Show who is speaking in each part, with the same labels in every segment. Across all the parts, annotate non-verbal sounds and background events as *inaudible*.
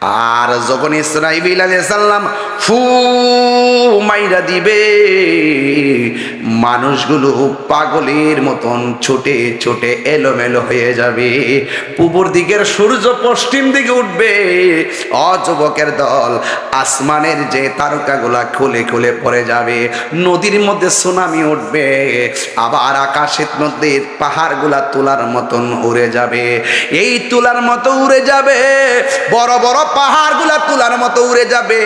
Speaker 1: আর যখন ইসরাইল সাল্লাম ফু মাইরা দিবে, মানুষগুলো পাগলের মতন ছোটে ছোটে এলোমেলো হয়ে যাবে। পূর্বর দিকের সূর্য পশ্চিম দিকে উঠবে। অযুবকের দল আসমানের যে তারকাগুলা খুলে খুলে পড়ে যাবে। নদীর মধ্যে সুনামি উঠবে। আবার আকাশের মধ্যে পাহাড়গুলা তোলার মতন উড়ে যাবে। এই তুলার মতো উড়ে যাবে। বড় বড় পাহাড়গুলা তুলার মতো উড়ে যাবে।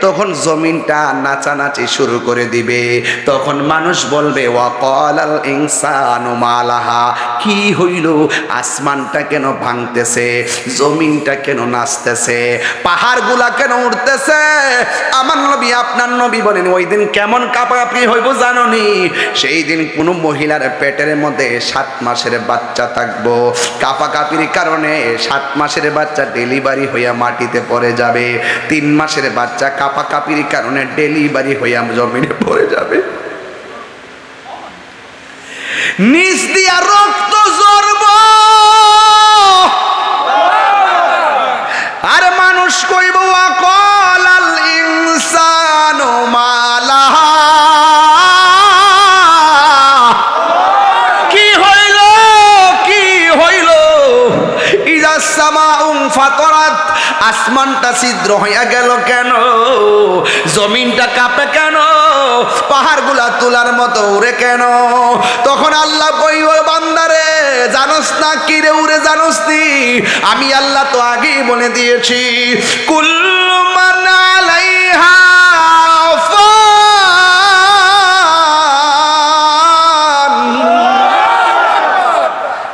Speaker 1: তখন জমিনটা নাচানাচি শুরু করে দিবে। তখন মানুষ বলবে কি হইল? আসমানটা কেন ভাঙতেছে? জমিনটা কেন নাচতেছে? পাহাড়গুলা কেন উঠতেছে আমার নবী, আপনার নবী বলেন, ওই দিন কেমন কাপাকাপি হইব জাননি? সেই দিন কোনো মহিলার পেটের মধ্যে সাত মাসের বাচ্চা থাকব। কাপাকাপির কারণে সাত মাসের বাচ্চা ডেলিভারি হইয়া মাটিতে পড়ে যাবে। তিন মাসের বাচ্চা কাপা কাপির কারণে ডেলিভারি হইয়া জমিনে পড়ে যাবে। নিজ দিয়া রক্ত আসমানটা ছিদ্র হইয়া গেল কেন? জমিনটা কাঁপে কেন? পাহাড়গুলা তোলার মতো উড়ে কেন? তখন আল্লাহ কইব বান্দারে, জানোস না কি রে উড়ে জানোস নি? আমি আল্লাহ তো আগেই বলে দিয়েছি, কুল্লু মান আলাইহা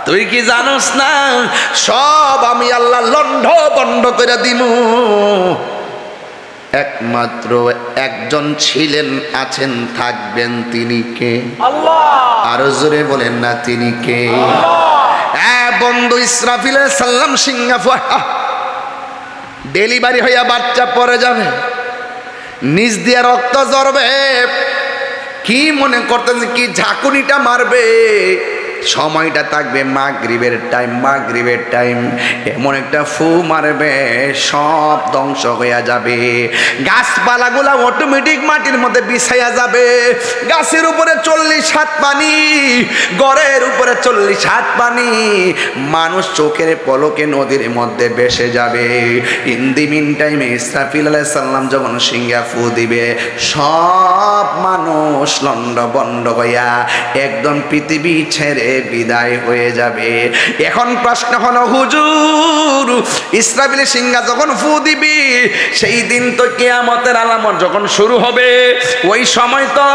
Speaker 1: তুই কি জানোস না? সব আমি আল্লাহ লন্ড বন্ধ করে দিমু। একমাত্র একজন ছিলেন আছেন থাকবেন তিনি কে? আরও জোরে বলেন না তিনি কে? বন্ধু ইসরাফিল সাল্লাম সিঙ্গাপুর ডেলিভারি হইয়া বাচ্চা পরে যাবে। নিজ দিয়ে রক্ত জড়বে কি মনে করতেন কি ঝাঁকুনিটা মারবে? সময়টা থাকবে মাগরিবের টাইম মাগরিবের টাইম এমন একটা ফু মারবে, সব ধ্বংস হইয়া যাবে। গাছপালাগুলা অটোমেটিক মাটির মধ্যে বিছাইয়া যাবে। গাছের উপরে চল্লিশ হাত পানি গড়ের উপরে চল্লিশ হাত পানি। মানুষ চোখের পলকে নদীর মধ্যে বেসে যাবে। ইন দি মিন টাইমে ইসরাফিল আলাইহিস সাল্লাম যখন সিঙ্গা ফু দিবে, সব মানুষ লন্ড বন্ড হইয়া একদম পৃথিবী ছেড়ে বিদায় হয়ে যাবে। এখন প্রশ্ন হলো, হুজুর, ইসরাফিল সিংহা যখন ফু দিবি, সেই দিন তো কেয়ামতের আলামত যখন শুরু হবে, ওই সময় তো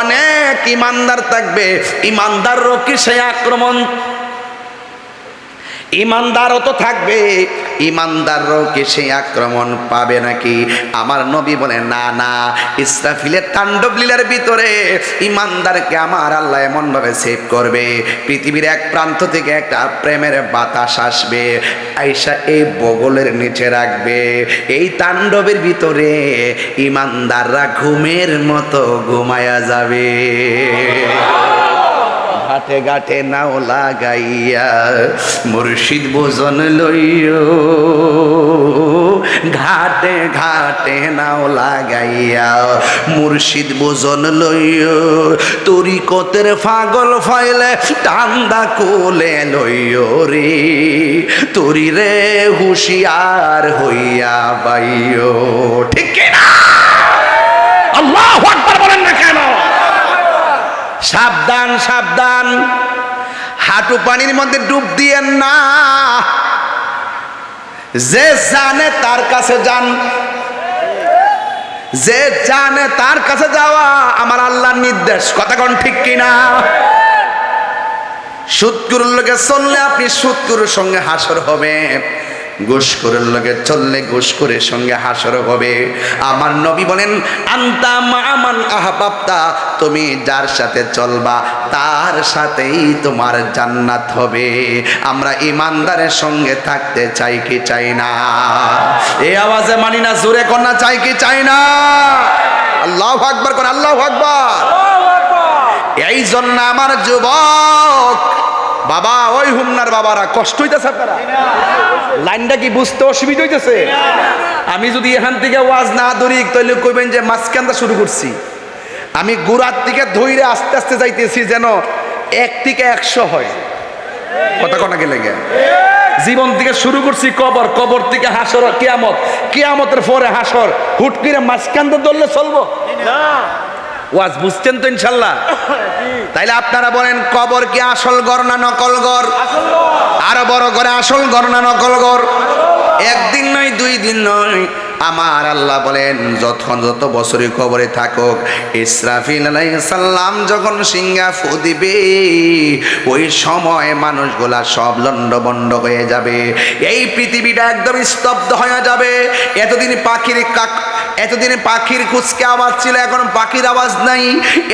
Speaker 1: অনেক ইমানদার থাকবে। ইমানদার কি সেই আক্রমণ ইমানদারও তো থাকবে। ইমানদারও কি সেই আক্রমণ পাবে নাকি? আমার নবী বলে, না না, ইসরাফিলের তাণ্ডব লীলার ভিতরে ইমানদারকে আমার আল্লাহ এমনভাবে সেভ করবে। পৃথিবীর এক প্রান্ত থেকে একটা প্রেমের বাতাস আসবে। আইসা এই বগলের নিচে রাখবে। এই তাণ্ডবের ভিতরে ইমানদাররা ঘুমের মতো ঘুমায়া যাবে। ঘাটে ঘাটে নাও লাগাইয়া, মুর্শিদ বোজন লইও। ঘাটে ঘাটে নাও লাগাইয়া, মুর্শিদ বোজন লইও। তরি কতের ফাগল ফাইলে টান্দা কোলে লইও রে। তরি রে হুশিয়ার হইয়া বাইও। ঠিক না আল্লাহ আকবার বলেন না কেন সাবধান সাবধান। হাঁটু পানির মধ্যে ডুব দিয়েন না। যে জানে তার কাছে যান। যে জানে তার কাছে যাওয়া আমার আল্লাহর নির্দেশ। কথা কোন ঠিক কিনা? সুৎকুরের লোকে চললে আপনি সুৎকুরের সঙ্গে হাসর হবে ঘুষখোরের লোকে চললে ঘুষখোরের সঙ্গে হাসর হবে। আমার নবী বলেন, আন্তা মামান আহবাবতা, তুমি যার সাথে চলবা, তার সাথেই তোমার জান্নাত হবে। আমরা ইমানদারের সঙ্গে থাকতে চাই কি চাই না? এই আওয়াজে মানি না, জোরে কন্যা চাই কি চাই না? আল্লাহ আকবার করে, আল্লাহ আকবার। এই জন্য আমার যুবক, বাবা, ওই হুমনার বাবারা কষ্ট হইতেছে আপনারা? লাইনটা কি বুঝতে অসুবিধা হইতেছে? আমি যদি এখান থেকে ওয়াজ না ধরি, তাহলে কইবেন যে মাঝখানটা শুরু করছি। আমি গোড়ার থেকে ধইরে আস্তে আস্তে যাইতেছি যেন এক থেকে একশো হয়। কথা কনাকে লেগে। জীবন থেকে শুরু করছি কবর কবর থেকে হাসর, কিয়ামত। কিয়ামতের পরে হাসর। হুট করে মাঝখানটা ধরলে চলবো? ওয়াজ বুঝছেন তো ইনশাল্লাহ। তাইলে আপনারা বলেন, কবর কি আসল গর না নকল গর আরও বড় করে, আসল গর না নকল গর একদিন নয়, দুই দিন নয় আমার আল্লাহ বলেন যত যত বছরই কবরে থাকুক, ইসরাফিল সাল্লাম যখন সিঙ্গা ফু দিবে, ওই সময় মানুষগুলা সব লন্ডবন্ড হয়ে যাবে। এই পৃথিবীটা একদম স্তব্ধ হয়ে যাবে। এতদিন পাখির কাক, এতদিন পাখির কুচকে আওয়াজ ছিল, এখন পাখির আওয়াজ নাই।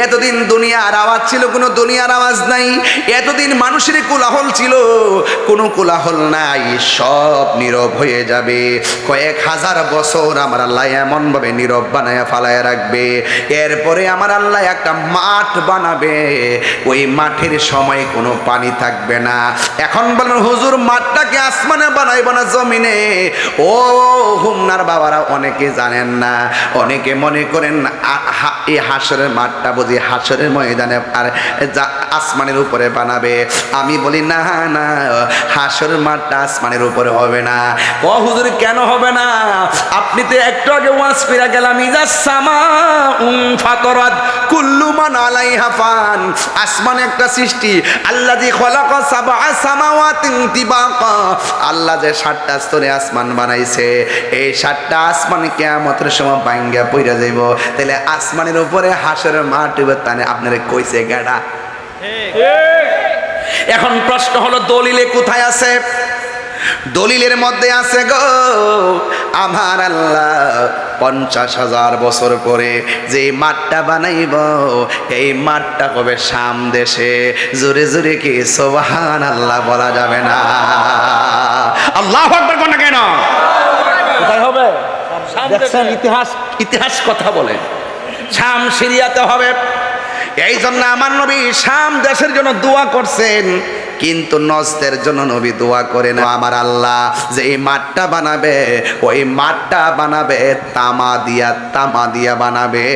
Speaker 1: এতদিন দুনিয়ার আওয়াজ ছিল, কোনো দুনিয়ার আওয়াজ নাই। এতদিন মানুষের কোলাহল ছিল, কোনো কোলাহল নাই, সব নীরব হয়ে যাবে। কয়েক হাজার বছর আমার আল্লাহ এমনভাবে নীরব বানায় ফালায় রাখবে। এরপরে আমার আল্লাহ একটা মাঠ বানাবে। ওই মাঠের সময় কোনো পানি থাকবে না। এখন বলেন, হুজুর, মাঠটাকে আসমানে বানাইব না জমিনে? ও হুমনার বাবারা, অনেকে জানেন না। অনেকে মনে করেন এই হাসরের মাঠটা বুঝি হাসরের ময়দানে আর আসমানের উপরে বানাবে। আমি বলি, না না, হাসরের মাঠটা আসমানের উপরে হবে না। ও হুজুর, কেন হবে না? আপনি তো একটু আগে ওয়াজ ফিরা গেলাম ইজা সামা উম ফাতরাত কুল্লু মান আলাইহা ফান। আসমান একটা সৃষ্টি আল্লাহ যে খলাকা সাবা সামাওয়াতিন তিবাকা। আল্লাহ যে সাতটা স্তরে আসমান বানাইছে এই সাতটা আসমান কিয়ামতের সময় ভাঙ্গা পইরা যাইব। তাহলে আসমানের উপরে হাসের মাঠ তানে আপনারে কইছে গাড়া। এখন প্রশ্ন হলো দলিলে কোথায় আছে? দলিলের মধ্যে আছে গো আমার আল্লাহ পঞ্চাশ হাজার বছর পরে যে মাঠটা বানাইব এই মাঠটা কবে শাম দেশে? জোরে জোরে কি সোবাহান আল্লাহ বলা যাবে না? আল্লাহ আকবার কোন কেন? কোথায় হবে? দেখছেন ইতিহাস ইতিহাস কথা বলে। শাম সিরিয়াতে হবে। এই জন্য আমার নবী শাম দেশের জন্য দোয়া করছেন, কিন্তু নজদের জন্য নবী দোয়া করেন আমার আল্লাহ যে এই মাঠটা বানাবে, ওই মাঠটা বানাবে, তামা দিয়া তামা দিয়া বানাবে,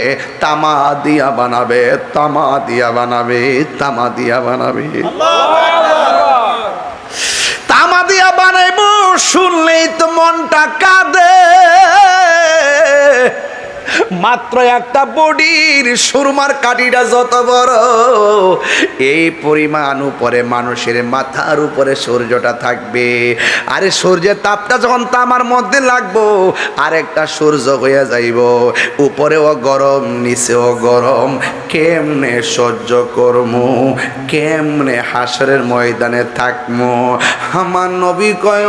Speaker 1: তামা দিয়া বানাবে, তামা দিয়া বানাবে, তামা দিয়া বানাবে। তামা দিয়া বানাইব, শুনলেই তো মনটা কাঁদে। মাত্র একটা বডির সুরমার কাঠিটা যত বড়, এই পরিমাণ উপরে মানুষের মাথার উপরে সূর্যটা থাকবে। আরে সূর্যের তাপটা যখন তামার মধ্যে লাগবো, আরেকটা সূর্য হয়ে যাইব। উপরেও গরম, নিচেও গরম, কেমনে সহ্য করমু? কেমনে হাসরের ময়দানে থাকমু? আমার নবী কয়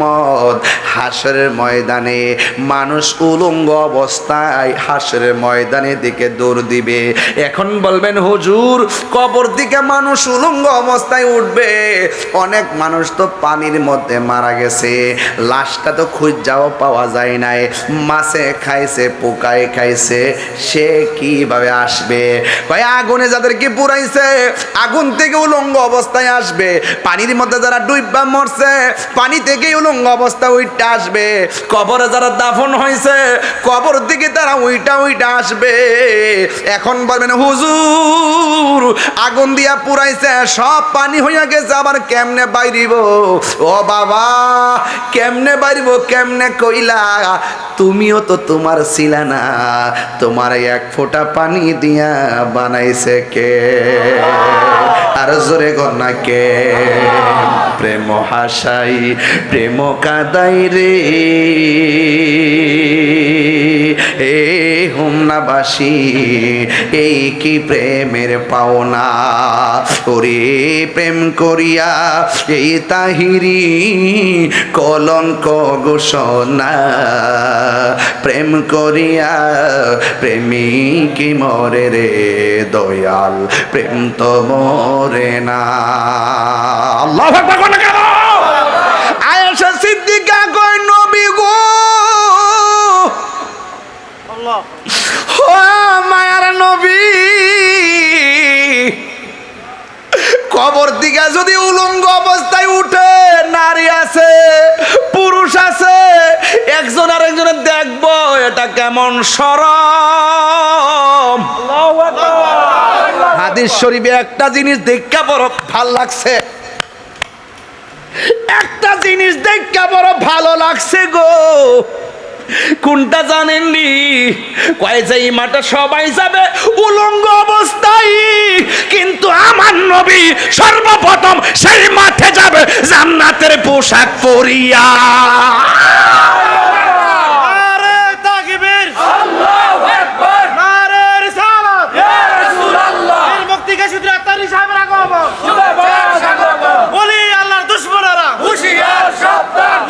Speaker 1: মদ হাসরের ময়দানে মানুষ উলঙ্গ অবস্থায় হাসরের ময়দানে দিকে দৌড় দিবে। এখন বলবেন, হুজুর, কবর দিকে মানুষ উলঙ্গ অবস্থায় উঠবে। অনেক মানুষ তো পানির মধ্যে মারা গেছে। লাশটা তো খুঁজাও পাওয়া যায় নাই। মাছে খাইছে, পোকায় খাইছে, সে কীভাবে আসবে? ভাই, আগুনে যাদেরকে পুরাইছে? আগুন থেকে উলঙ্গ অবস্থায় আসবে। পানির মধ্যে যারা ডুইবা মরছে, পানি থেকে উলঙ্গ অবস্থা উইটা আসবে। কবরে যারা দাফন হয়েছে কবর দিকে তারা উইটা উইটা আসবে। এখন বলবেন, হুজুর, আগুন দিয়া পুরাইছে সব পানি হইয়া গেছে, আবার কেমনে বাইরিব? ও বাবা, কেমনে বাইরিব, কেমনে কইলা? তুমিও তো তোমার ছিলা না, তোমার এক ফোঁটা পানি দিয়া বানাইছে কে? আর জোরে গন্না কে? প্রেম হাসাই, প্রেম কাদাই রে। এ হুমনাবাসী এই কি প্রেমের পাওনা? ওরে প্রেম করিয়া এই তাহিরি কলঙ্ক ঘোষণা। প্রেম করিয়া প্রেমিক মরে রে দয়াল, প্রেম তো মরে না। আল্লাহ কেন? আয়েশা সিদ্দিকা কই নবী গো। ও মায়ার নবী। কবর দিকে যদি উলঙ্গ অবস্থায় উঠে নারী আছে পুরুষ আছে একজন আর একজনের দেখব এটা কেমন সরম। হাদিস শরীফে একটা জিনিস দেখা বড় ভালো লাগছে। একটা জিনিস দেখা বড় ভালো লাগছে গো। কোনটা জানেননি? কয় যে এই মাঠে সবাই যাবে উলঙ্গ অবস্থায় কিন্তু আমার নবী সর্বপ্রথম সেই মাঠে যাবে জান্নাতের পোশাক পরিয়া
Speaker 2: নারে তাকবীর নারে রিসালাত বীর মুক্তিকে শুধু আত্মারি সাহেবের আগমন বলি আল্লাহর দুশ্মনেরা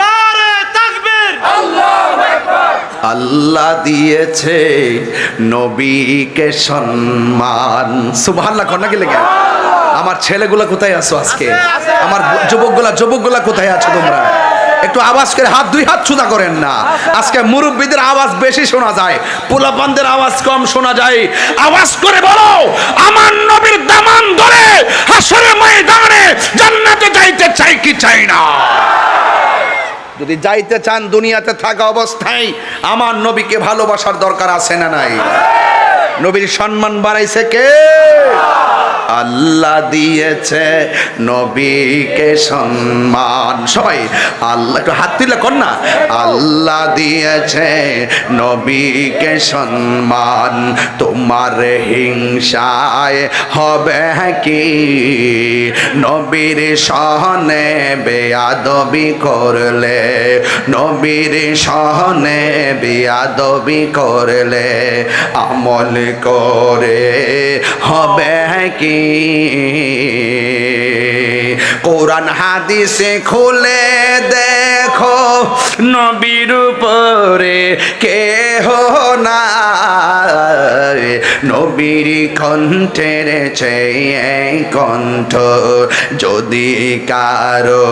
Speaker 2: নারে তাকবীর
Speaker 1: আল্লাহ দিয়েছে নবীকে সম্মান। সুবহানাল্লাহ কন্যা গেলে কেন আমার ছেলেগুলা কোথায় আছো আজকে? আমার যুবকগুলা যুবকগুলা কোথায় আছো তোমরা? একটু আওয়াজ করে হাত দুই হাত ছুদা করেন না। আজকে মুরব্বীদের আওয়াজ বেশি শোনা যায় পোলাপানদের আওয়াজ কম শোনা যায়। আওয়াজ করে বলো আমার নবীর দামান ধরে হাসরের ময়দানে জান্নাতে যাইতে চাই কি চাই না? যদি যাইতে চান দুনিয়াতে থাকা অবস্থায়, আমার নবীকে ভালোবাসার দরকার আছে না নাই? নবীর সম্মান বাড়াইছে কে? আল্লাহ দিয়েছে নবীকে সম্মান। সবাই, আল্লাহ, একটু হাত দিলে কর না। আল্লাহ দিয়েছে নবীকে সম্মান। তোমার হিংসায় হবে কি? নবীর সহনে বেয়াদবি করলে, নবীর সহনে বেয়াদবি করলে আমল করে হবে কি? কোরআন হাদিসে খুলে দেখো নবীর উপরে কে হো না নবীর কণ্ঠের চেয়ে কণ্ঠ যদি কারও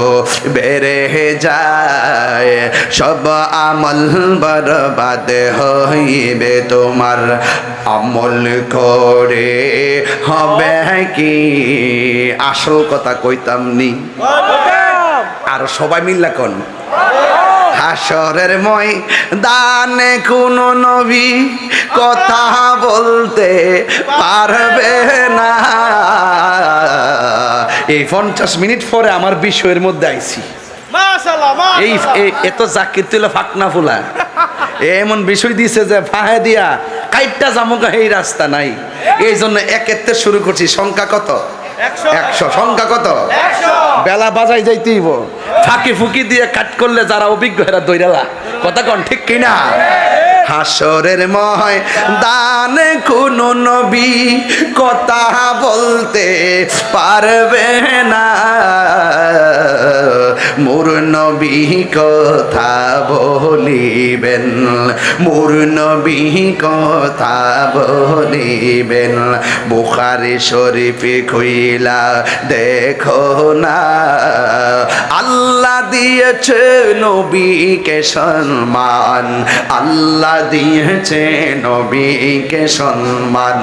Speaker 1: বেড়ে যায়, সব আমল বরবাদ হইবে তোমার। আমল করে হবে কি? আসল কথা কইতাম নি। আর সবাই মিল্লা কোন? হাসরের মই দানে কোন নবী কথা বলতে পারবে না। এই পঞ্চাশ মিনিট পরে আমার বিষয়ের মধ্যে আইছি। এই এত জাকির তুলে ফাকনা ফুলা। এমন বিষয় দিছে যে ফাহে দিয়া কাইটটা জামুকা এই রাস্তা নাই। এই জন্য একেতে শুরু করছি। সংখ্যা কত?
Speaker 2: একশো।
Speaker 1: একশো। সংখ্যা কত? বেলা বাজাই যাইতেইব। ফাঁকি ফুকি দিয়ে কাট করলে যারা অভিজ্ঞ এরা দৈরালা। কথা কন ঠিক কিনা? হাসরের ময় দান কোন নবী কথা বলতে পারবে না। মোর নবী কথা বলিবেন, মোর নবী কথা বলিবেন। বুখারি শরীফে খুইলা দেখো না। আল্লাহ দিয়েছে নবীকে সম্মান, আল্লাহ দিয়েছে নবীকে সম্মান।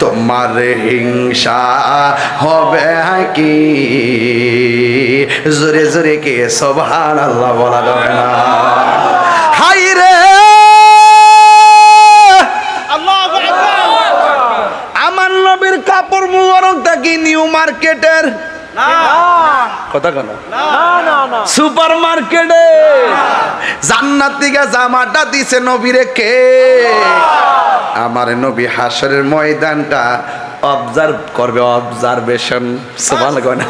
Speaker 1: তোমার হিংসা হবে কি জোরে জোরে কে? সোভান আল্লাহ বলা যাবে না। হাই রে আমার নবীর কাপড় মুবারক থাকি নিউ মার্কেটের
Speaker 2: না।
Speaker 1: কথা কেন
Speaker 2: না? না না
Speaker 1: সুপার মার্কেটে জান্নাত জামাটা দিছে নবীরে কে? আমার নবী হাসরের ময়দানটা অবজার্ভ করবে অবজারভেশন সবাল না?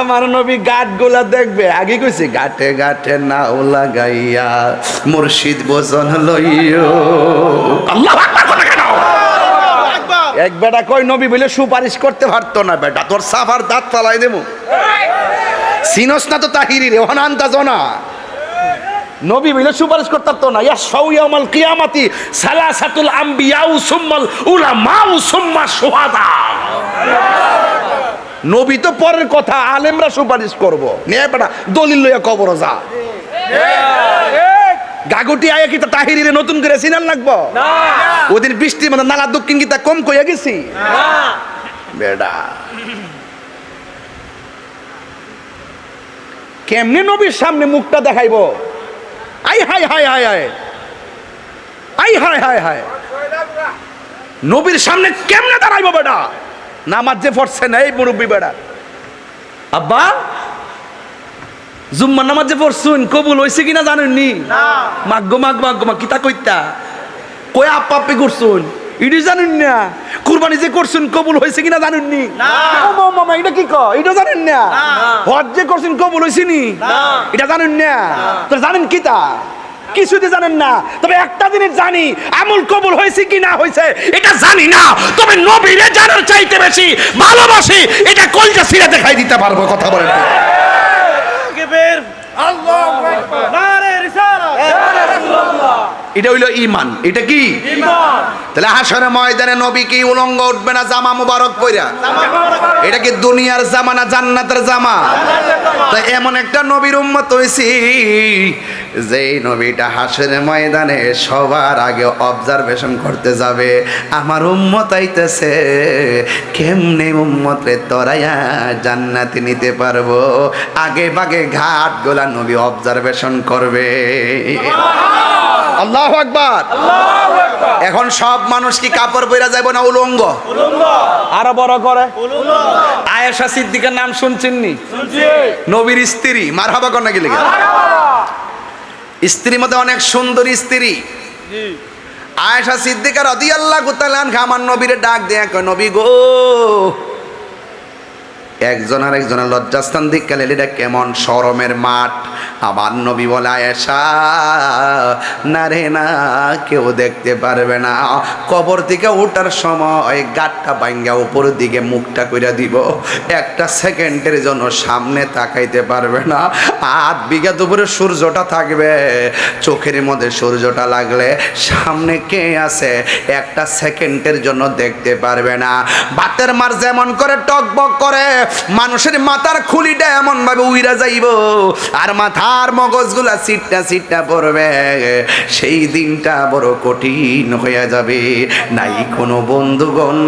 Speaker 1: আমার নবী গাটগুলা দেখবে। আগে কইছি গাটে গাটে নাও লাগাইয়া মুর্শিদ বোজন লইও। আল্লাহ আকবার কথা কেন
Speaker 2: আকবার
Speaker 1: এক বেটা কই নবী বলে সুপারিশ করতে পারতো না বেটা, তোর সাফার দাঁত ফালাই দেবো। সিনস না তো তাহিরি রে, ওহান আন্দাজ না। নবী বলে সুপারিশ করতে পারতো না। ইয়া সাউয়ামাল কিয়ামাতি সালাসাতুল আম্বিয়াউ সুম্মাল উলামাউ সুম্মা শুহাদা নবী তো পরের কথা, আলেমরা সুপারিশ করব। নে বেটা, দলিল লইয়া কবর যা। গাগুটি আয়া কি তা তাহিরিরে নতুন করে সিনাল লাগবো? ওদিন বৃষ্টি মানে নালা দক্ষিণ গীতা কম কইয়া গেছি। বেডা। কেমনে নবীর সামনে মুখটা দেখাইবো? আই হাই হাই হাই হাই হায় হায় হায়। নবীর সামনে কেমনে দাঁড়াইবো বেটা নামাজ যে পড়ছে না এই মুরব্বী বেটা আব্বা জুম্মা নামাজ যে পড়ছুন কবুল হয়েছে কিনা জানেন নি। মাগ্য মাগ মাগ্য মা কিতা কইতা? কই আপা আপি করছুন ইডি জানেন না? কুরবানি যে করছুন কবুল হয়েছে কিনা জানেন নি। মামা এটা কি ক এটা জানেন না? হজ যে করছুন কবুল হয়েছে নি। এটা জানেন না? তো জানেন কিতা? কিছুতে জানেন না। তবে একটা জিনিস জানি আমল কবুল হয়েছে কি না হয়েছে এটা জানি না। তবে নবীরে জানার চাইতে বেশি ভালোবাসি এটা কলজা সিরা দেখাই দিতে পারব কথা বলেন এটা হইল ইমান এটা কি? তাহলে হাসনের ময়দানে নবী কি উলঙ্গ উঠবে না জামা মুবারক কইরা এটা কি দুনিয়ার জামা না জান্নাতের জামা। তো এমন একটা নবীর উম্মত হইছি যেই নবীটা হাসের ময়দানে সবার আগে অবজারভেশন করতে যাবে। আমার উম্মত আইতেছে কেমনে উম্মত তরাইয়া জান্নাতে নিতে পারব? আগে বাগে ঘাট গোলা নবী অবজারভেশন করবে। আল্লাহ আকবার। এখন সব মানুষ কি কাপড় পরে যাইব না উলঙ্গ? আরও বড় করে। আয়েশা সিদ্দিকের নাম শুনছেন নি? নবীর স্ত্রী। মার হাবা কন্যা গেলে স্ত্রীর মধ্যে অনেক সুন্দর স্ত্রী। আয়েশা সিদ্দিকার অদিয়াল্লাহ আল্লাহ গুতালান খামান নবীর ডাক দেয়া নবী গো একজন আর একজনের লজ্জাস্থান দিক গেলে এটা কেমন শরমের মাঠ? আমার নবী বলে, আয়েশা, না রে, না, কেউ দেখতে পারবে না। কবর থেকে ওঠার সময় গাটটা ভাঙ্গা উপরের দিকে মুখটা কইরা দিব। একটা সেকেন্ডের জন্য সামনে তাকাইতে পারবে না। আট বিঘা দুপুরে সূর্যটা থাকবে। চোখের মধ্যে সূর্যটা লাগলে সামনে কে আছে? একটা সেকেন্ডের জন্য দেখতে পারবে না। বাতের মার যেমন করে টকবক করে মানুষের মাথার খুলিটা এমন ভাবে উইরা যাইব। আর মাথার মগজগুলা সিটটা সিটটা পড়বে। সেই দিনটা বড় কঠিন হয়ে যাবে। নাই কোনো বন্ধুগণ,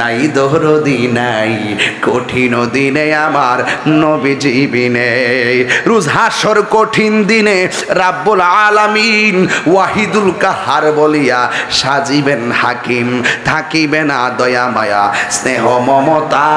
Speaker 1: নাই দহরদি নাই কঠিন দিনে আমার নবী জীবিনে রুজ হাসর কঠিন দিনে রাব্বুল আলামিন ওয়াহিদুল কাহার বলিয়া সাজিবেন হাকিম। থাকিবে না দয়া মায়া, স্নেহ মমতা,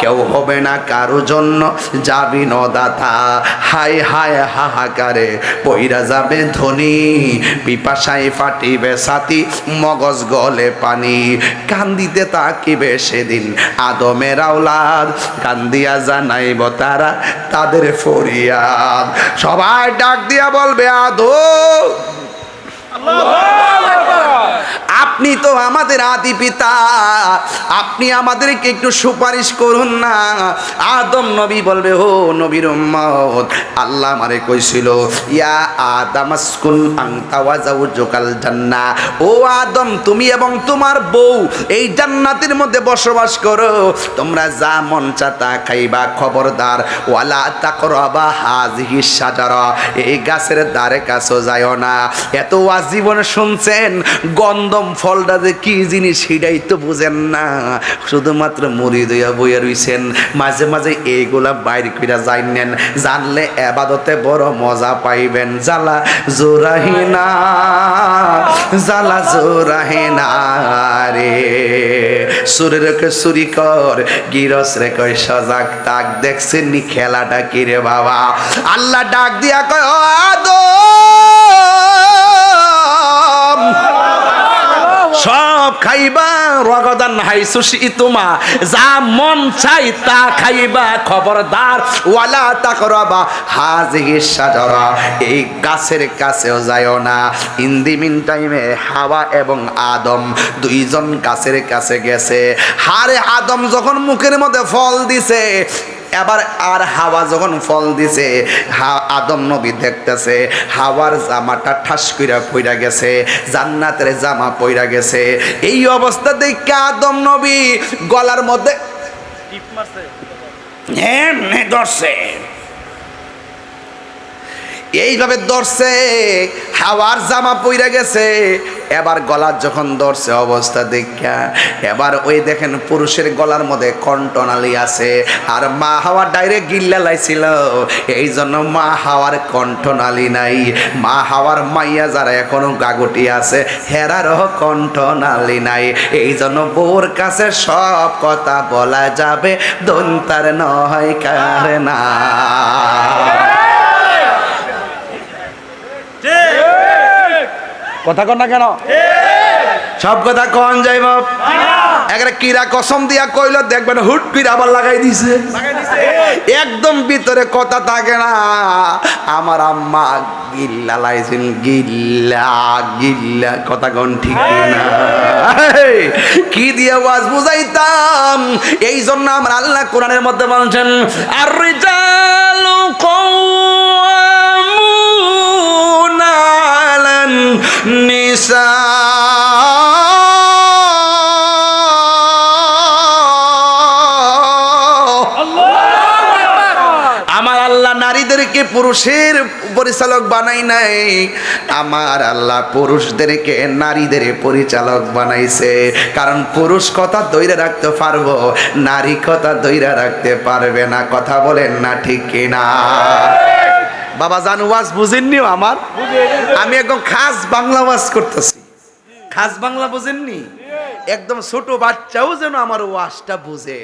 Speaker 1: কেউ হবে না কারও জন্য। যাবি নদাতা, হায় হায় হাহাকারে পইরা যাবে ধনী। পিপাসায় ফাটিবে সাথী, মগজ গলে পানি। কান্দিতে তাকিবে সেদিন আদমের আওলাদ। কান্দিয়া জানাইব তারা তাদের ফরিয়াদ। সবাই ডাক দিয়া বলবে আদো আপনি তো আমাদের আদি পিতা। আপনি আমাদেরকে একটু সুপারিশ করুন না। আদম নবী বলবে, ও নবীর আল্লাহ আমারে কইছিল, ইয়া আদম আসকুন আনতা ওয়া জাওজুকাল ও আদম, তুমি এবং তোমার বউ, এই জান্নাতের মধ্যে বসবাস করো। তোমরা যা মন চাতা খাইবা, খবরদার। ওয়ালা তা তাকরাবা হাযিহি শাজারা। এই গাছের দ্বারে কাছে যায় না। এত আজীবন শুনছেন? গন্ধম ফলটা যে কি জিনিস সেটাই তো বুঝেন না। শুধুমাত্র মুড়ি দইয়া বইয়া রইছেন। মাঝে মাঝে এইগুলা বাইর কইরা যাইনেন জানলে এবাদতে বড় মজা পাইবেন। জ্বালা জোরাহিনা জ্বালা জোরাহিনা রে। সুরের কে সুরি কর, গিরস রে কয় সজাগ তাক দেখছেন নি খেলাটা কি রে বাবা? আল্লাহ ডাক দিয়া কয়, ও আদম! খাইবা, রগদান হাই সুশি তোমা যা মন চাই তা খাইবা, খবরদার। ওয়ালা তা করবা হাজিহি সাজরা। এই গাছের কাছেও যায়ও না। ইন দি মিন টাইমে হাওয়া এবং আদম দুইজন গাছের কাছে গেছে। হারে আদম যখন মুখের মধ্যে ফল দিছে এবার আর হাওয়া যখন ফল দিছে হা- আদম নবী দেখতেছে হাওয়ার জামাটা ঠাস কইরা পইরা গেছে জান্নাতের জামা পইরা গেছে। এই অবস্থা দেখে আদম নবী গলার মধ্যে
Speaker 2: টিপ মারছে।
Speaker 1: এমনি ধরছে। এইভাবে ধরছে হাওয়ার জামা পইরা গেছে। এবার গলার যখন ধরছে অবস্থা দেখা, এবার ওই দেখেন পুরুষের গলার মধ্যে কণ্ঠনালী আছে, আর মা হাওয়া ডাইরেক্ট গিল্লা লাইছিল। এই জন্য মা হাওয়ার কণ্ঠনালী নাই। মা হাওয়ার মাইয়া যারা এখনও গাগটি আছে, হেরারও কণ্ঠনালী নাই। এই জন্য বউর কাছে সব কথা বলা যাবে দন্তার নয় কার না
Speaker 2: ঠিক
Speaker 1: কথা কন না কেন? সব কথা কন যাইব একটা কিরা কসম দিয়া কইল, দেখবেন হুট করে আবার লাগাই দিছে। একদম ভিতরে কথা থাকে না, আমার আম্মা গিল্লা লাইছেন, গিল্লা গিল্লা। কথা কন ঠিক না। কি দিয়ে ওয়াজ বুঝাইতাম? এই জন্য আমার আল্লাহ কোরআনের মধ্যে বলছেন আর রিজালু কওয়ামুনা আমার আল্লাহ নারীদেরকে পুরুষের পরিচালক বানাই নাই। আমার আল্লাহ পুরুষদেরকে নারীদের পরিচালক বানাইছে। কারণ পুরুষ কথা দৈরে রাখতে পারব, নারী কথা দৈরে রাখতে পারবে না। কথা বলেন না ঠিক কিনা? বাবা জান, ওয়াজ বুঝেননি আমার? আমি একদম খাস বাংলা ওয়াজ করতেছি। খাস বাংলা বুঝেননি? একদম ছোট বাচ্চাও যেন আমার ওয়াজটা বুঝে।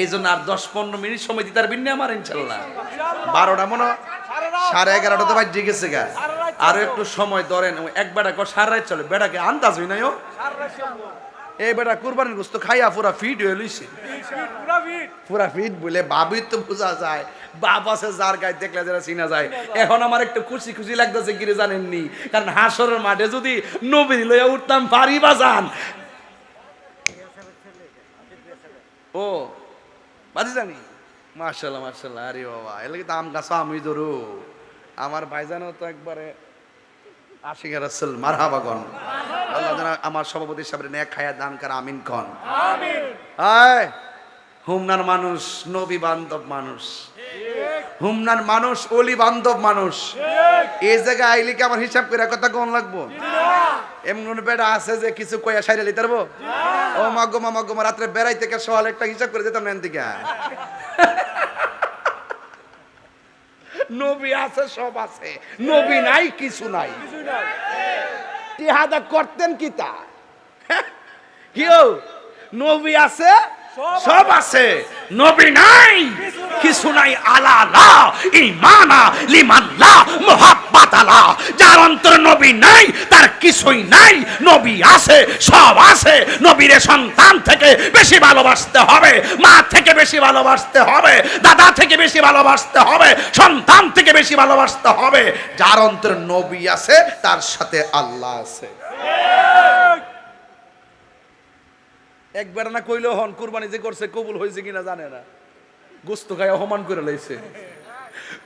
Speaker 1: এই জন্য আর দশ পনেরো মিনিট সময় দিতে পারবেন না আমার, ইনশাল্লাহ। বারোটা মনে সাড়ে এগারোটাতে বাজে গেছে গা। আরও একটু সময় ধরেন এক বেটা কর চলে। বেটাকে আন্দাজ হই নাই ও। এই বেটা কুরবানির গোস্ত খাইয়া পুরা ফিট হয়ে লইছে। পুরা ফিট বলে তো বোঝা যায় যার গায়ে দেখলে যারা চিনা যায়। এখন আমার একটু খুশি খুশি লাগতেছে কিরে জানেননি? কারণ হাসরের মাঠে যদি উঠতাম পারি বাজান। ও, বাজি জানি? মার্শাল্লাহ মার্শাল্লাহ আরে বাবা তো আম গাছ আমি ধরু। আমার ভাইজানও তো একবারে আশিক রাসুল মারহাবাগন আল্লাহ যেন আমার সভাপতি সাহেবের ন্যাক খায়া দান কর আমিন কন। আয় হুমনার মানুষ নবী বান্ধব মানুষ। হুমনার মানুষ অলি বান্ধব মানুষ। এই জায়গায় আইলে কি আমার হিসাব করে কথা কোন লাগবো? এমন বেড়া আছে যে কিছু কইয়া সাইরে লিতে পারব? ও মাগো মা মাগো মা রাত্রে বেড়াই থেকে সকাল একটা হিসাব করে দিতাম নেন থেকে। *laughs* নবী আছে সব আছে। নবী নাই। কিছু নাই। টিহাদা করতেন কি তা *laughs* কেউ নবী আছে? সব আছে। নবী নাই। কিছু নাই। আলা লা ইমানা লিমান লা মোহাব্বত আলা যার অন্তর তার কিছুই নাই। নবী আছে, সব আছে। নবীর সন্তান থেকে বেশি ভালোবাসতে হবে, মা থেকে বেশি ভালোবাসতে হবে, দাদা থেকে বেশি ভালোবাসতে হবে, সন্তান থেকে বেশি ভালোবাসতে হবে। যার অন্তর নবী আছে, তার সাথে আল্লাহ আছে। একবার না কইলেও হন, কুরবানি যে করছে, কবুল হয়েছে কিনা জানে না। গোস্ত খায় অপমান করে লাইছে।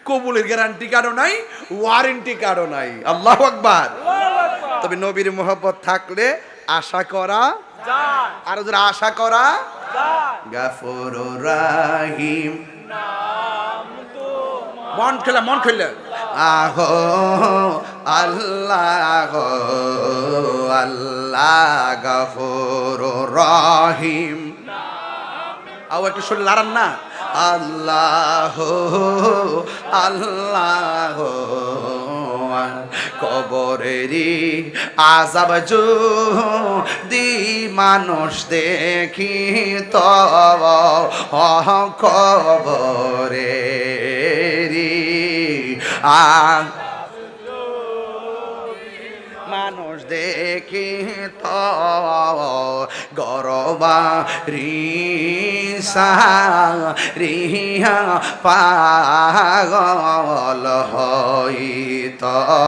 Speaker 1: কবুলের গ্যারান্টি কারও নাই ওয়ারেন্টি কারও নাই। আল্লাহ আকবার। তবে নবীর মোহব্বত থাকলে আশা করা আর যারা আশা করা গাফর রাহিম। মন খেলা মন খেলা আহো আল্লাহ আল্লাহ গফর রাহিম। আও একটু শরীর লাড়ান না। আল্লাহ আল্লাহ কবরেরি আজাব দি মানুষ দেখি তব কবরে আ দেখি তো গরবা রিসা রিহা পাগল হইত।